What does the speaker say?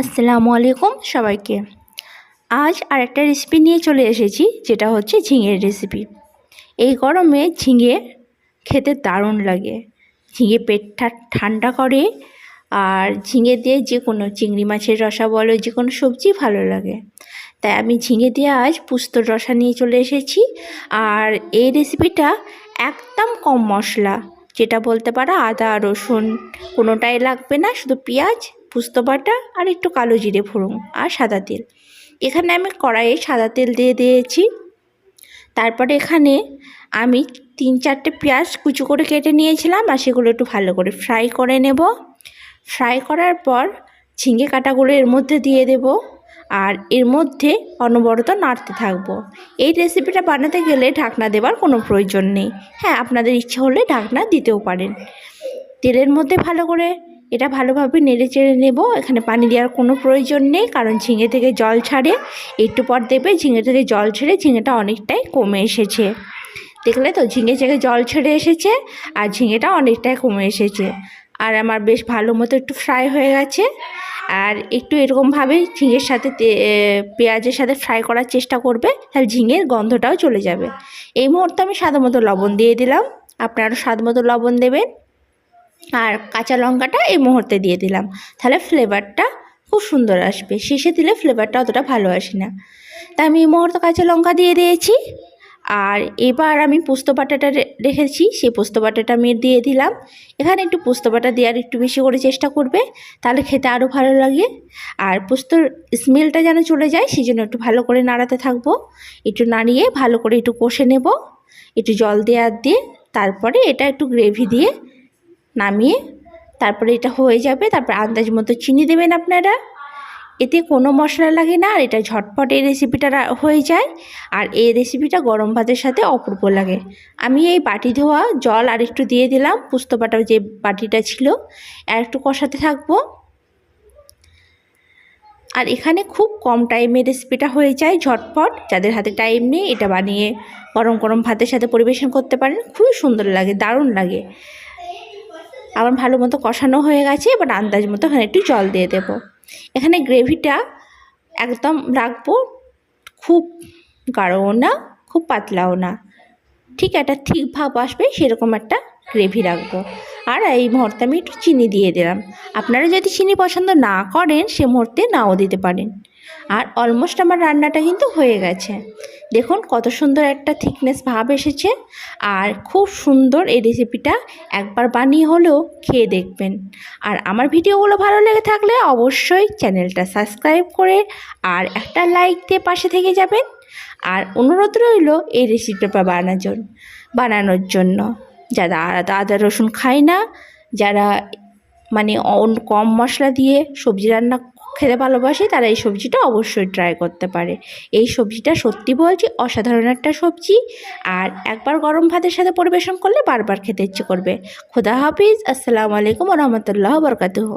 আসসালামু আলাইকুম সবাইকে। আজ আরেকটা রেসিপি নিয়ে চলে এসেছি, যেটা হচ্ছে ঝিঙের রেসিপি এই গরমে ঝিঙে খেতে দারুণ লাগে। ঝিঙে পেটটা ঠান্ডা করে, আর ঝিঙে দিয়ে যে কোনো চিংড়ি মাছের রসা বলো, যে কোনো সবজি ভালো লাগে। তাই আমি ঝিঙে দিয়ে আজ পুস্তর রসা নিয়ে চলে এসেছি, আর এই রেসিপিটা একদম কম মশলা, যেটা বলতে পারো আদা, রসুন, কোনোটাই লাগবে না, শুধু পেঁয়াজ পুস্ত বাটা আর একটু কালো জিরে ফোড়ন আর সাদা তেল। এখানে আমি কড়াইয়ে সাদা তেল দিয়ে দিয়েছি। তারপরে এখানে আমি তিন চারটে পেঁয়াজ কুচু করে কেটে নিয়েছিলাম আর সেগুলো একটু ভালো করে ফ্রাই করে নেব। ফ্রাই করার পর ঝিঙে কাটাগুলো এর মধ্যে দিয়ে দেব আর এর মধ্যে অনবরত নাড়তে থাকব। এই রেসিপিটা বানাতে গেলে ঢাকনা দেওয়ার কোনো প্রয়োজন নেই। হ্যাঁ আপনাদের ইচ্ছে হলে ঢাকনা দিতেও পারেন। তেলের মধ্যে ভালো করে এটা ভালোভাবে নেড়ে চেড়ে নেব। এখানে পানি দেওয়ার কোনো প্রয়োজন নেই, কারণ ঝিঙে থেকে জল ছাড়ে। একটু পর দেবে ঝিঙে থেকে জল ছেড়ে ঝিঙেটা অনেকটাই কমে এসেছে। দেখলে তো? ঝিঙে থেকে জল ছেড়ে এসেছে, আর ঝিঙেটা অনেকটাই কমে এসেছে। আর আমার বেশ ভালো মতো একটু ফ্রাই হয়ে গেছে। আর একটু এরকমভাবে ঝিঙের সাথে পেঁয়াজের সাথে ফ্রাই করার চেষ্টা করবে, তাহলে ঝিঙের গন্ধটাও চলে যাবে। এই মুহূর্তে আমি স্বাদ মতো লবণ দিয়ে দিলাম। আপনারা স্বাদ মতো লবণ দেবেন। আর কাঁচা লঙ্কাটা এই মুহূর্তে দিয়ে দিলাম। তাহলে ফ্লেভারটা খুব সুন্দর আসবে। শেষে দিলে ফ্লেভারটা অতটা ভালো আসে না। তা আমি এই মুহূর্তে কাঁচা লঙ্কা দিয়ে দিয়েছি। আর এবার আমি পোস্ত বাটাটা রেখেছি। সেই পোস্ত বাটাটা আমি দিয়ে দিলাম। এখানে একটু পোস্ত বাটা দেওয়ার একটু বেশি করে চেষ্টা করবে। তাহলে খেতে আরও ভালো লাগে। আর পোস্তর স্মেলটা যেন চলে যায় সেই জন্য একটু ভালো করে নাড়াতে থাকব। একটু নাড়িয়ে ভালো করে একটু কষে নেব। একটু জল দেওয়ার দিয়ে, তারপরে এটা একটু গ্রেভি দিয়ে নামিয়ে তারপরে এটা হয়ে যাবে। তারপর আন্দাজ মতো চিনি দেবেন আপনারা। এতে কোনো মশলা লাগে না আর এটা ঝটপট এই রেসিপিটা হয়ে যায়। আর এই রেসিপিটা গরম ভাতের সাথে অপূর্ব লাগে। আমি এই বাটি ধোয়া জল আর একটু দিয়ে দিলাম। পুস্ত যে বাটিটা ছিল, আর একটু কষাতে থাকব। আর এখানে খুব কম টাইমে রেসিপিটা হয়ে যায় ঝটপট। যাদের হাতে টাইম নেই, এটা বানিয়ে গরম গরম ভাতের সাথে পরিবেশন করতে পারেন। খুবই সুন্দর লাগে, দারুণ লাগে। আমার ভালো মতো কষানো হয়ে গেছে, এবার আন্দাজ মতো এখানে একটু জল দিয়ে দেব। এখানে গ্রেভিটা একদম রাখব, খুব গাঢ়ও না, খুব পাতলাও না। ঠিক একটা ঠিক ভাব আসবে, সেরকম একটা গ্রেভি রাখব। আর এই মুহূর্তে আমি একটু চিনি দিয়ে দিলাম। আপনারা যদি চিনি পছন্দ না করেন, সে মুহূর্তে নাও দিতে পারেন। আর অলমোস্ট আমার রান্নাটা কিন্তু হয়ে গেছে। দেখুন কত সুন্দর একটা থিকনেস ভাব এসেছে। আর খুব সুন্দর এই রেসিপিটা একবার বানিয়ে হলেও খেয়ে দেখবেন। আর আমার ভিডিওগুলো ভালো লেগে থাকলে অবশ্যই চ্যানেলটা সাবস্ক্রাইব করে আর একটা লাইক দিয়ে পাশে থেকে যাবেন। আর অনুরোধ রইল এই রেসিপিটা বানানোর জন্য বানানোর জন্য। যারা আদা রসুন খায় না, যারা মানে অন, কম মশলা দিয়ে সবজি রান্না খেতে ভালোবাসে, তারা এই সবজিটা অবশ্যই ট্রাই করতে পারে। এই সবজিটা সত্যি বলছি, অসাধারণ একটা সবজি। আর একবার গরম ভাতের সাথে পরিবেশন করলে বারবার খেতে ইচ্ছে করবে। খোদা হাফিজ, আসসালামু আলাইকুম রহমতুল্লাহ বরকাতুহ।